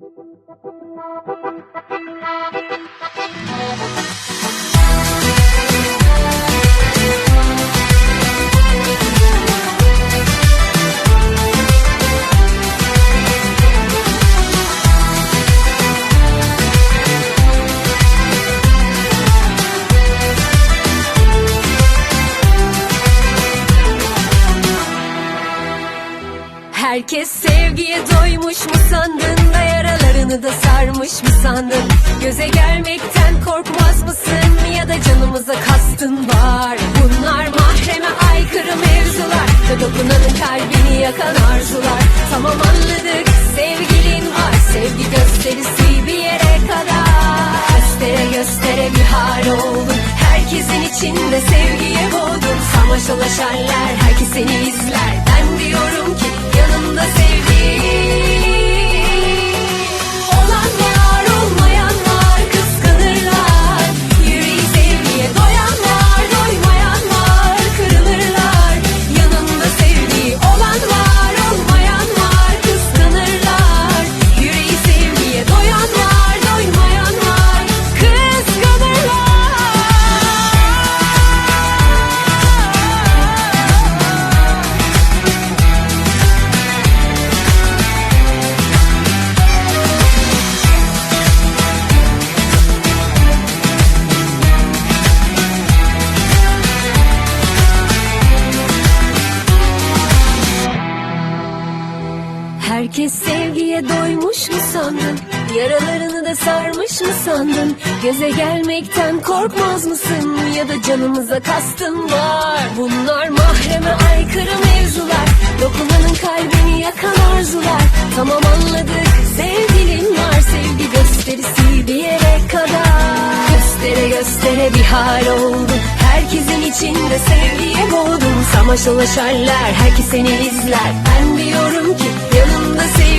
Thank you. Herkes sevgiye doymuş mu sandın da yaralarını da sarmış mı sandın? Göze gelmekten korkmaz mısın ya da canımıza kastın var? Bunlar mahreme aykırı mevzular ve dokunanın kalbini yakan arzular. Tamam anladık sevgilin var sevgi gösterisi bir yere kadar. Göstere göstere bir hal oldun. Herkesin içinde sevgiye boğdun. Sarmaş dolaşanlar herkes seni izler Herkes sevgiye doymuş mu sandın? Yaralarını da sarmış mı sandın? Göze gelmekten korkmaz mısın? Ya da canımıza kastın var? Bunlar mahreme aykırı mevzular. Dokunanın kalbini yakan arzular. Tamam anladık. Sevgilin var Sevgi gösterisi bir yere kadar. Göstere göstere bir hal oldu. Herkesin içinde sevgiye boğdum Samaş dolaşarlar herkes seni izler. Ben diyorum ki yanımda sevgi